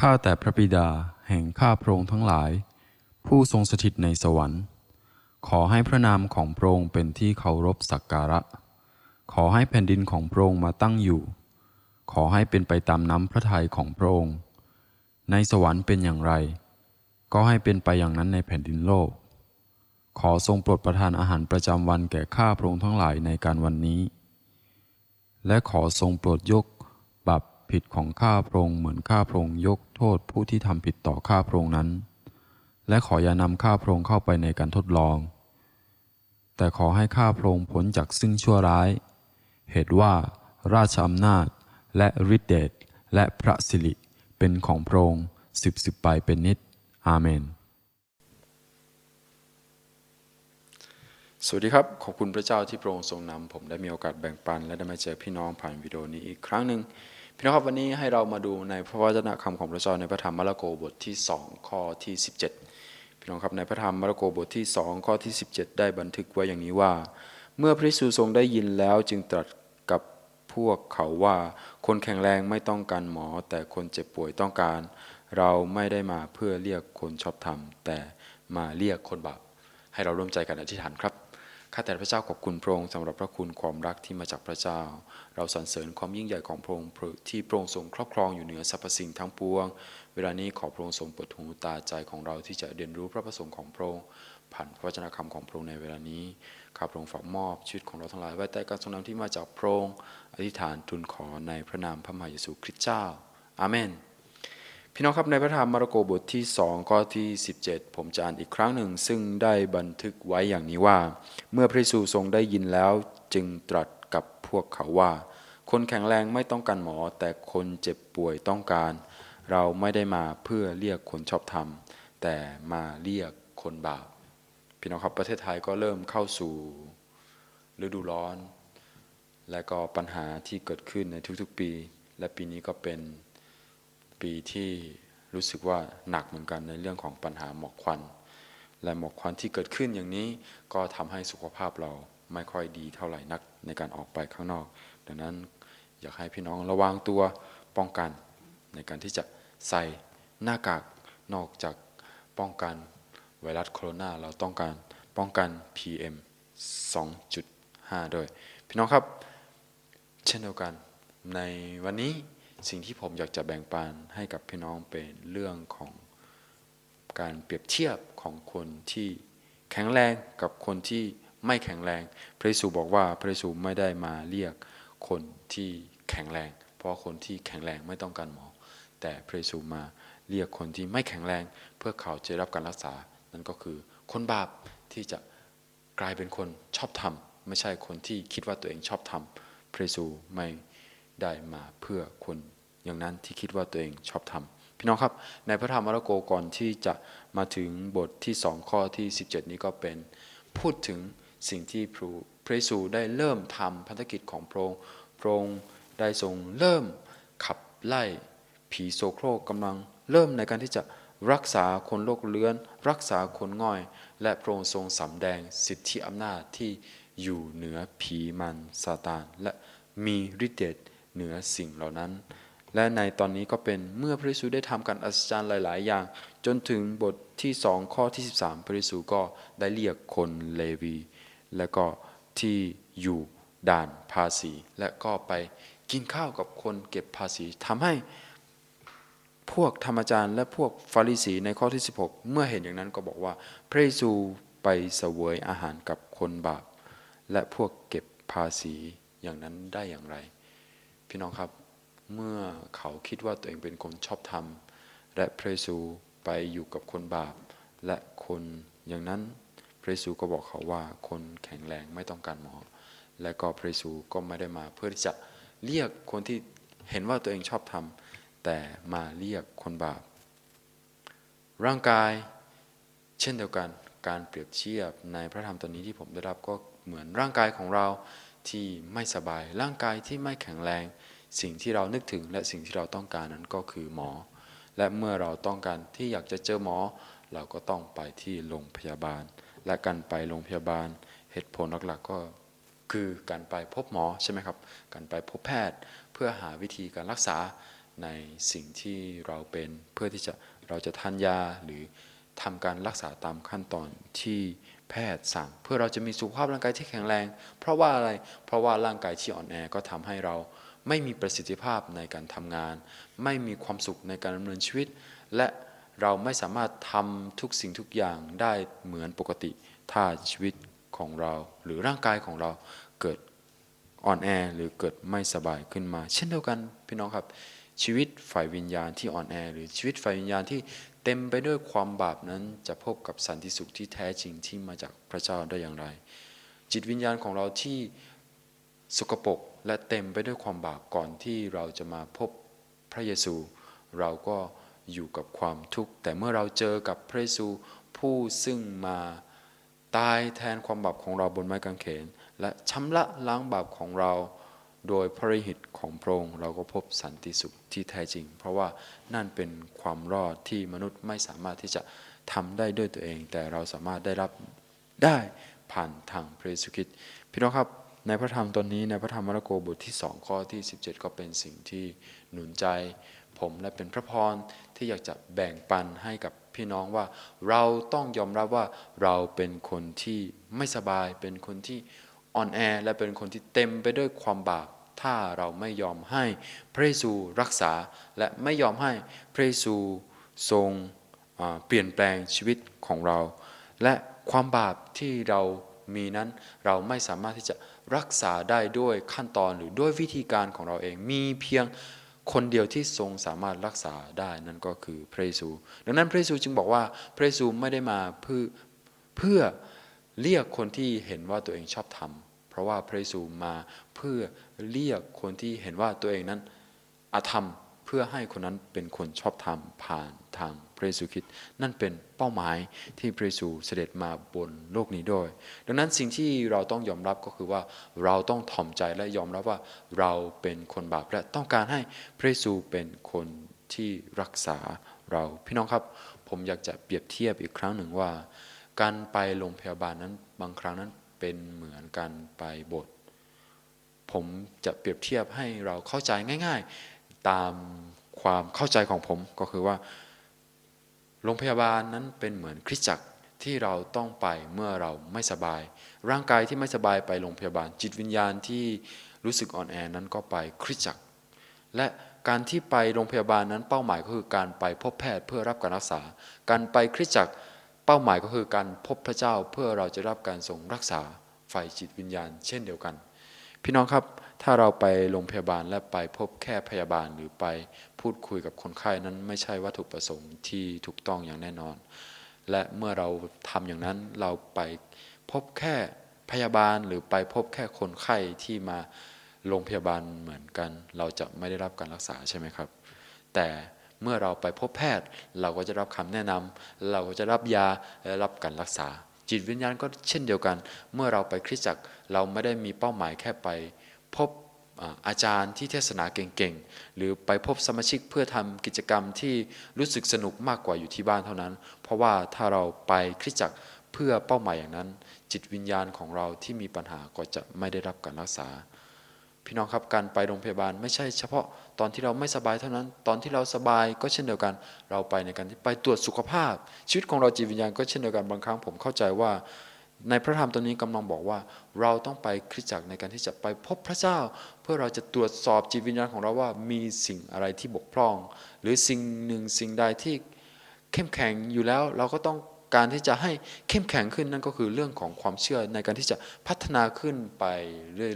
ข้าแต่พระบิดาแห่งข้าพระองค์ทั้งหลาย ผู้ทรงสถิตในสวรรค์ ขอให้พระนามของพระองค์เป็นที่เคารพสักการะ ขอให้แผ่นดินของพระองค์มาตั้งอยู่ ขอให้เป็นไปตามน้ำพระทัยของพระองค์ ในสวรรค์เป็นอย่างไร ก็ให้เป็นไปอย่างนั้นในแผ่นดินโลก ขอทรงโปรดประทานอาหารประจำวันแก่ข้าพระองค์ทั้งหลายในการวันนี้ และขอทรงโปรดยก ผิดของข้าพระองค์เหมือนข้าพระองค์ยกโทษผู้ที่ทำผิดต่อข้าพระองค์นั้น และขออย่านำข้าพระองค์เข้าไปในการทดลอง แต่ขอให้ข้าพระองค์พ้นจากซึ่งชั่วร้าย เหตุว่าราชอำนาจและฤทธิเดชและพระสิริเป็นของพระองค์สิบสิบไปเป็นนิจอาเมน สวัสดีครับ ขอบคุณพระเจ้าที่พระองค์ทรงนำผมได้มีโอกาสแบ่งปัน และได้มาเจอพี่น้องผ่านวิดีโอนี้อีกครั้งหนึ่ง พี่น้องครับวันนี้ให้เรามาดูในพระวจนะคำของพระเจ้าในพระธรรมมาระโกบทที่ 2 ข้อที่ 17 พี่น้องครับในพระธรรมมาระโกบทที่ 2 ข้อที่ 17 ได้บันทึกไว้อย่างนี้ว่า เมื่อพระเยซูทรงได้ยินแล้วจึงตรัสกับพวกเขาว่าคนแข็งแรงไม่ต้องการหมอ แต่คนเจ็บป่วยต้องการ เราไม่ได้มาเพื่อเรียกคนชอบธรรม แต่มาเรียกคนบาปให้เราร่วมใจกันอธิษฐานครับ ข้าแต่พระเจ้าขอบคุณพระองค์สำหรับพระคุณความรักที่มาจากพระเจ้า เราสรรเสริญความยิ่งใหญ่ของพระองค์ที่พระองค์ทรงครอบครองอยู่เหนือสรรพสิ่งทั้งปวง เวลานี้ขอพระองค์ทรงเปิดหูตาใจของเราที่จะเรียนรู้พระประสงค์ของพระองค์ผ่านพระวจนะคำของพระองค์ในเวลานี้ข้าพระองค์ฝากมอบชีวิตของเราทั้งหลายไว้ใต้การทรงนำที่มาจากพระองค์อธิษฐานทูลขอในพระนามพระมหาเยซูคริสต์เจ้า อาเมน พี่น้องครับในพระธรรมมาระโกบทที่2ข้อที่ 17 ผมจะอ่านอีกครั้งหนึ่ง ซึ่งได้บันทึกไว้อย่างนี้ว่า เมื่อพระเยซูทรงได้ยินแล้วจึงตรัสกับพวกเขาว่า คนแข็งแรงไม่ต้องการหมอ แต่คนเจ็บป่วยต้องการ เราไม่ได้มาเพื่อเรียกคนชอบธรรม แต่มาเรียกคนบาปพี่น้องครับประเทศไทยก็เริ่มเข้าสู่ฤดูร้อน และก็ปัญหาที่เกิดขึ้นในทุกๆปี และปีนี้ก็เป็น ปีที่รู้สึกว่าหนักเหมือนกันในเรื่องของปัญหาหมอกควัน และหมอกควันที่เกิดขึ้นอย่างนี้ก็ทำให้สุขภาพเราไม่ค่อยดีเท่าไหร่นักในการออกไปข้างนอก ดังนั้นอยากให้พี่น้องระวังตัวป้องกัน ในการที่จะใส่หน้ากากนอกจากป้องกันไวรัสโคโรนาเราต้องการป้องกัน PM 2.5 ด้วย พี่น้องครับ เช่นเดียวกันในวันนี้ สิ่งที่ผมอยากจะแบ่งปันให้กับพี่น้องเป็นเรื่องของการเปรียบเทียบของคนที่แข็งแรงกับคนที่ไม่แข็งแรง พระเยซูบอกว่าพระเยซูไม่ได้มาเรียกคนที่แข็งแรง เพราะคนที่แข็งแรงไม่ต้องการหมอ แต่พระเยซูมาเรียกคนที่ไม่แข็งแรง เพื่อเขาจะได้รับการรักษา นั่นก็คือคนบาปที่จะกลายเป็นคนชอบธรรมไม่ใช่คนที่คิดว่าตัวเองชอบธรรมพระเยซูไม่ได้มาเพื่อคน อย่างนั้นที่คิดว่าตัวเองชอบทำพี่น้องครับ ในพระธรรมมาระโกก่อนที่จะมาถึงบทที่สองข้อที่ 17 นี้ก็เป็นพูดถึงสิ่งที่พระพระเยซูได้เริ่มทำพันธกิจของพระองค์พระองค์ได้ทรงเริ่มขับไล่ผีโซโครกกำลังเริ่มในการที่จะรักษาคนโรคเลื้อน รักษาคนง่อย และพระองค์ทรงสำแดงสิทธิอำนาจที่อยู่เหนือผีมันซาตาน และมีฤทธิ์เดชเหนือสิ่งเหล่านั้น และในตอนนี้ก็เป็นเมื่อพระเยซูได้ทำการอัศจรรย์หลาย ๆ อย่าง จนถึงบทที่สองข้อที่ 13 พระเยซูก็ได้เรียกคนเลวี และก็ที่อยู่ด่านภาษี และก็ไปกินข้าวกับคนเก็บภาษีทำให้พวกธรรมจารย์ และพวกฟาริสีในข้อที่ 16 เมื่อเห็นอย่างนั้นก็บอกว่าพระเยซูไปเสวยอาหารกับคนบาป และพวกเก็บภาษีอย่างนั้นได้อย่างไร พี่น้องครับ เมื่อเขาคิดว่าตัวเองเป็นคนชอบธรรม และพระเยซูไปอยู่กับคนบาป และคนอย่างนั้นพระเยซูก็บอกเขาว่าคนแข็งแรงไม่ต้องการหมอ และก็พระเยซูก็ไม่ได้มาเพื่อที่จะเรียกคนที่เห็นว่าตัวเองชอบธรรมแต่มาเรียกคนบาป ร่างกาย เช่นเดียวกันการเปรียบเทียบในพระธรรมตอนนี้ที่ผมได้รับก็เหมือนร่างกายของเราที่ไม่สบาย ร่างกายที่ไม่แข็งแรง สิ่งที่เรานึกถึงและสิ่งที่เราต้องการนั้นก็คือหมอ และเมื่อเราต้องการที่อยากจะเจอหมอ เราก็ต้องไปที่โรงพยาบาล และการไปโรงพยาบาลเหตุผลหลักๆก็คือการไปพบหมอใช่ไหมครับ การไปพบแพทย์เพื่อหาวิธีการรักษาในสิ่งที่เราเป็นเพื่อที่จะเราจะทานยาหรือทำการรักษาตามขั้นตอนที่แพทย์สั่ง เพื่อเราจะมีสุขภาพร่างกายที่แข็งแรง เพราะว่าอะไรเพราะว่าร่างกายที่อ่อนแอก็ทำให้เรา ไม่มีประสิทธิภาพในการทำงาน ไม่มีความสุขในการดำเนินชีวิต และเราไม่สามารถทำทุกสิ่งทุกอย่างได้เหมือนปกติ ถ้าชีวิตของเรา หรือร่างกายของเราเกิดอ่อนแอหรือเกิดไม่สบายขึ้นมา เช่นเดียวกันพี่น้องครับ ชีวิตฝ่ายวิญญาณที่อ่อนแอ หรือชีวิตฝ่ายวิญญาณที่เต็มไปด้วยความบาปนั้นจะพบกับสันติสุขที่แท้จริงที่มาจากพระเจ้าได้อย่างไร จิตวิญญาณของเราที่ สกปรกและเต็มไปด้วยความบาปก่อนที่เราจะมาพบพระเยซู เราก็อยู่กับความทุกข์ แต่เมื่อเราเจอกับพระเยซูผู้ซึ่งมาตายแทนความบาปของเราบนไม้กางเขน และชำระล้างบาปของเรา โดยพระฤทธิ์ของพระองค์เราก็พบสันติสุขที่แท้จริง เพราะว่านั่นเป็นความรอดที่มนุษย์ไม่สามารถที่จะทำได้ด้วยตัวเอง แต่เราสามารถได้รับได้ผ่านทางพระเยซูคริสต์พี่น้องครับ ในพระธรรมตอนนี้ในพระธรรมมรโกบทที่2ข้อที่ 17 ก็เป็นสิ่งที่หนุนใจผมและเป็นพระพรที่อยากจะแบ่งปันให้กับพี่น้องว่า เราต้องยอมรับว่าเราเป็นคนที่ไม่สบาย เป็นคนที่อ่อนแอและเป็นคนที่เต็มไปด้วยความบาปถ้าเราไม่ยอมให้พระเยซูรักษาและไม่ยอมให้พระเยซูทรงเปลี่ยนแปลงชีวิตของเรา และความบาปที่เรา มีนั้นเราไม่สามารถที่จะรักษาได้ด้วยขั้นตอนหรือด้วยวิธีการของเราเอง มีเพียงคนเดียวที่ทรงสามารถรักษาได้นั่นก็คือพระเยซู ดังนั้นพระเยซูจึงบอกว่าพระเยซูไม่ได้มาเพื่อเพื่อเรียกคนที่เห็นว่าตัวเองชอบทำเพราะว่าพระเยซูมาเพื่อเรียกคนที่เห็นว่าตัวเองนั้นอาธรรม พื่อให้คนนั้นเป็นคนชอบธรรมผ่านทางพระเยซูคริสต์นั่นเป็นเป้าหมายที่พระเยซูเสด็จมาบนโลกนี้ด้วย ดังนั้นสิ่งที่เราต้องยอมรับก็คือว่าเราต้องถ่อมใจและยอมรับว่าเราเป็นคนบาปและต้องการให้พระเยซูเป็นคนที่รักษาเราพี่น้องครับ ผมอยากจะเปรียบเทียบอีกครั้งหนึ่งว่า การไปโรงพยาบาลนั้นบางครั้งนั้นเป็นเหมือนการไปโบสถ์ผมจะเปรียบเทียบให้เราเข้าใจง่าย ๆ ตามความเข้าใจของผมก็คือว่า โรงพยาบาลนั้นเป็นเหมือนคริสตจักรที่เราต้องไปเมื่อเราไม่สบาย ร่างกายที่ไม่สบายไปโรงพยาบาล จิตวิญญาณที่รู้สึกอ่อนแอนั้นก็ไปคริสตจักร และการที่ไปโรงพยาบาลนั้นเป้าหมายก็คือการไปพบแพทย์เพื่อรับการรักษา การไปคริสตจักรเป้าหมายก็คือการพบพระเจ้าเพื่อเราจะรับการทรงรักษาฝ่ายจิตวิญญาณ เช่นเดียวกัน พี่น้องครับ ถ้าเราไปโรงพยาบาลและไปพบแค่พยาบาลหรือไปพูดคุยกับคนไข้นั้นไม่ใช่วัตถุประสงค์ที่ถูกต้องอย่างแน่นอน และเมื่อเราทำอย่างนั้นเราไปพบแค่พยาบาลหรือไปพบแค่คนไข้ที่มาโรงพยาบาลเหมือนกัน เราจะไม่ได้รับการรักษาใช่ไหมครับ แต่เมื่อเราไปพบแพทย์ เราก็จะรับคำแนะนำเราก็จะรับยาและรับการรักษา จิตวิญญาณก็เช่นเดียวกัน เมื่อเราไปคริสตจักรเราไม่ได้มีเป้าหมายแค่ไป พบอาจารย์ที่เทศนาเก่งๆ หรือไปพบสมาชิกเพื่อทำกิจกรรมที่รู้สึกสนุกมากกว่าอยู่ที่บ้านเท่านั้น เพราะว่าถ้าเราไปคริสตจักรเพื่อเป้าหมายอย่างนั้น จิตวิญญาณของเราที่มีปัญหาก็จะไม่ได้รับการรักษา พี่น้องครับการไปโรงพยาบาลไม่ใช่เฉพาะตอนที่เราไม่สบายเท่านั้น ตอนที่เราสบายก็เช่นเดียวกัน เราไปในการที่ไปตรวจสุขภาพ ชีวิตของเราจิตวิญญาณก็เช่นเดียวกันบางครั้งผมเข้าใจว่า ในพระธรรมตรงนี้กำลังบอกว่า เราต้องไปคริสตจักรในการที่จะไปพบพระเจ้า เพื่อเราจะตรวจสอบจิตวิญญาณของเราว่ามีสิ่งอะไรที่บกพร่อง หรือสิ่งหนึ่งสิ่งใดที่เข้มแข็งอยู่แล้ว เราก็ต้องการที่จะให้เข้มแข็งขึ้นนั่นก็คือเรื่องของความเชื่อในการที่จะพัฒนาขึ้นไป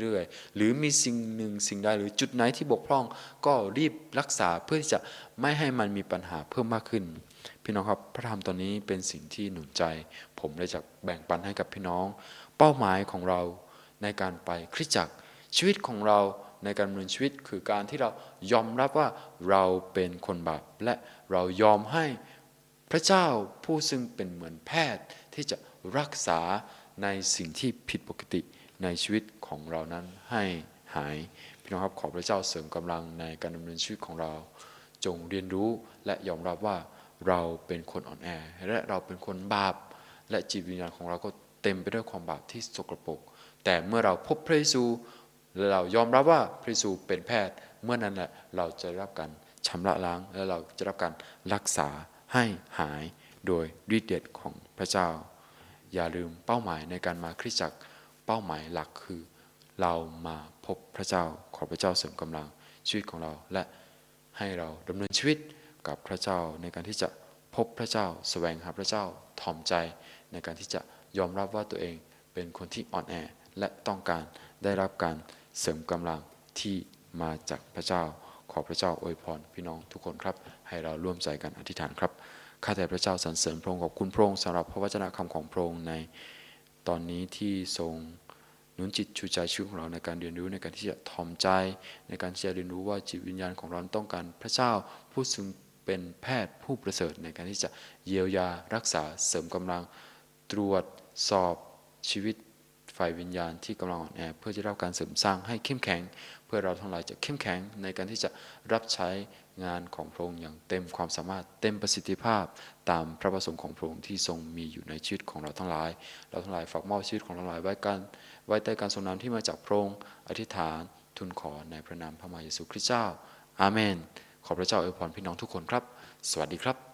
เรื่อยๆ หรือมีสิ่งหนึ่งสิ่งใดหรือจุดไหนที่บกพร่อง ก็รีบรักษาเพื่อที่จะไม่ให้มันมีปัญหาเพิ่มมากขึ้น พี่น้องครับพระธรรมตอนนี้เป็นสิ่งที่หนุนใจ ผมเลยจะแบ่งปันให้กับพี่น้อง เป้าหมายของเราในการไปคริสตจักรชีวิตของเราในการดำเนินชีวิตคือการที่เรายอมรับว่าเราเป็นคนบาปและเรายอมให้พระเจ้าผู้ซึ่งเป็นเหมือนแพทย์ที่จะรักษาในสิ่งที่ผิดปกติในชีวิตของเรานั้นให้หายพี่น้องครับขอพระเจ้าเสริมกำลังในการดำเนินชีวิตของเรา จงเรียนรู้และยอมรับว่า เราเป็นคนอ่อนแอ และเราเป็นคนบาป และจิตวิญญาณของเราก็เต็มไปด้วยความบาปที่สกปรกแต่เมื่อเราพบพระเยซูและเรายอมรับว่าพระเยซูเป็นแพทย์ เมื่อนั้นแหละเราจะรับการชำระล้าง และเราจะรับการรักษาให้หายโดยฤทธิ์เดชของพระเจ้า อย่าลืมเป้าหมายในการมาคริสตจักรเป้าหมายหลักคือ เรามาพบพระเจ้าขอพระเจ้าเสริมกำลังชีวิตของเราและให้เราดำเนินชีวิต กับพระเจ้า ในการที่จะพบพระเจ้าแสวงหาพระเจ้าถ่อมใจ ในการที่จะยอมรับว่าตัวเองเป็นคนที่อ่อนแอและต้องการได้รับการเสริมกำลังที่มาจากพระเจ้า ขอพระเจ้าอวยพรพี่น้องทุกคนครับ ให้เราร่วมใจกันอธิษฐานครับข้าแต่พระเจ้าสรรเสริญพระองค์ขอบคุณพระองค์สำหรับพระวจนะคำของพระองค์ในตอนนี้ที่ทรงหนุนจิตชูใจชีวิตของเราในการเรียนรู้ในการที่จะทอมใจ ในการที่จะเรียนรู้ว่าจิตวิญญาณของเราต้องการพระเจ้าผู้ซึ่ง เป็นแพทย์ผู้ประเสริฐในการที่จะเยียวยารักษาเสริมกำลังตรวจสอบชีวิตฝ่ายวิญญาณที่กำลังอ่อนแอเพื่อจะรับการเสริมสร้างให้เข้มแข็ง เพื่อเราทั้งหลายจะเข้มแข็งในการที่จะรับใช้งานของพระองค์อย่างเต็มความสามารถเต็มประสิทธิภาพตามพระประสงค์ของพระองค์ที่ทรงมีอยู่ในชีวิตของเราทั้งหลาย เราทั้งหลายฝากมอบชีวิตของเราทั้งหลายไว้กันไว้ใต้การทรงนำที่มาจากพระองค์อธิษฐานทูลขอในพระนามพระมหาเยซูคริสต์เจ้าอาเมน ขอพระเจ้าอวยพรพี่น้องทุกคนครับ สวัสดีครับ